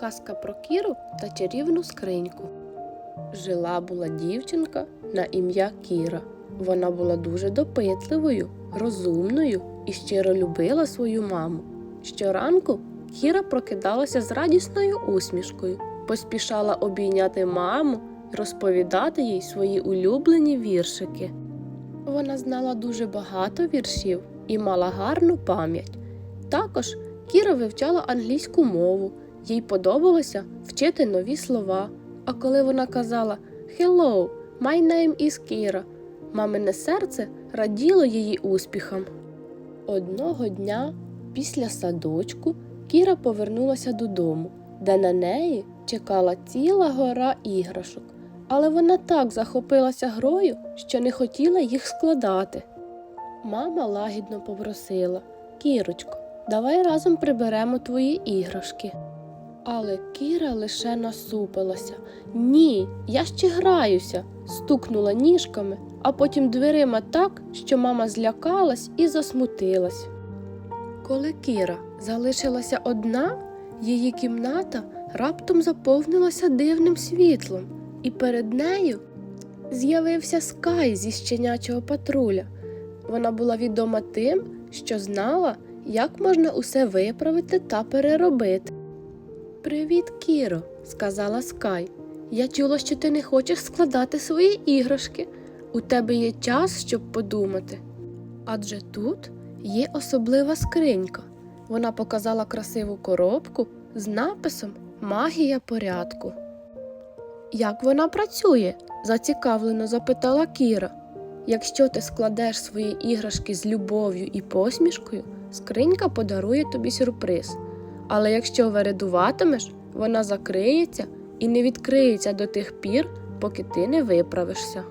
Казка про Кіру та чарівну скриньку. Жила була дівчинка на ім'я Кіра. Вона була дуже допитливою, розумною і щиро любила свою маму. Щоранку Кіра прокидалася з радісною усмішкою, поспішала обійняти маму розповідати їй свої улюблені віршики. Вона знала дуже багато віршів і мала гарну пам'ять. Також Кіра вивчала англійську мову, їй подобалося вчити нові слова. А коли вона казала «Hello, my name is Кіра», мамине серце раділо її успіхам. Одного дня після садочку Кіра повернулася додому, де на неї чекала ціла гора іграшок, але вона так захопилася грою, що не хотіла їх складати. Мама лагідно попросила Кірочко, давай разом приберемо твої іграшки. Але Кіра лише насупилася. Ні, я ще граюся, стукнула ніжками, а потім дверима так, що мама злякалась і засмутилась. Коли Кіра залишилася одна, її кімната раптом заповнилася дивним світлом, і перед нею з'явився Скай зі щенячого патруля. Вона була відома тим, що знала, як можна усе виправити та переробити. Привіт, Кіро, сказала Скай. Я чула, що ти не хочеш складати свої іграшки. У тебе є час, щоб подумати. Адже тут є особлива скринька. Вона показала красиву коробку з написом Магія порядку. Як вона працює? зацікавлено запитала Кіра. Якщо ти складеш свої іграшки з любов'ю і посмішкою, скринька подарує тобі сюрприз. Але якщо вередуватимеш, вона закриється і не відкриється до тих пір, поки ти не виправишся.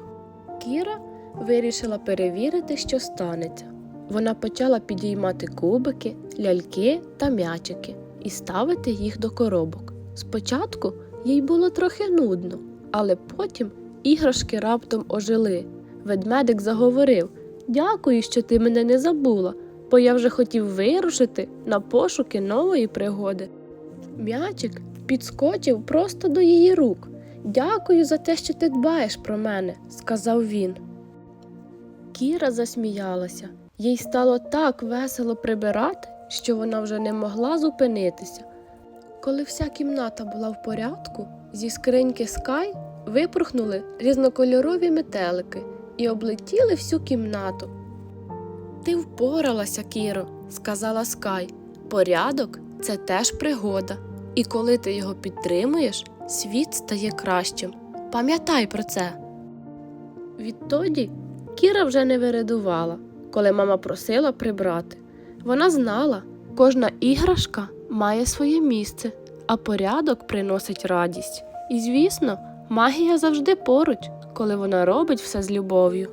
Кіра вирішила перевірити, що станеться. Вона почала підіймати кубики, ляльки та м'ячики і ставити їх до коробок. Спочатку їй було трохи нудно, але потім іграшки раптом ожили. Ведмедик заговорив Дякую, що ти мене не забула, бо я вже хотів вирушити на пошуки нової пригоди. М'ячик підскочив просто до її рук. Дякую за те, що ти дбаєш про мене, сказав він. Кіра засміялася. Їй стало так весело прибирати, що вона вже не могла зупинитися. Коли вся кімната була в порядку, зі скриньки Скай випорхнули різнокольорові метелики і облетіли всю кімнату. Ти впоралася, Кіро, сказала Скай. Порядок це теж пригода, і коли ти його підтримуєш, світ стає кращим. Пам'ятай про це. Відтоді Кіра вже не виридувала, коли мама просила прибрати. Вона знала, кожна іграшка має своє місце, а порядок приносить радість. І, звісно, магія завжди поруч, коли вона робить все з любов'ю.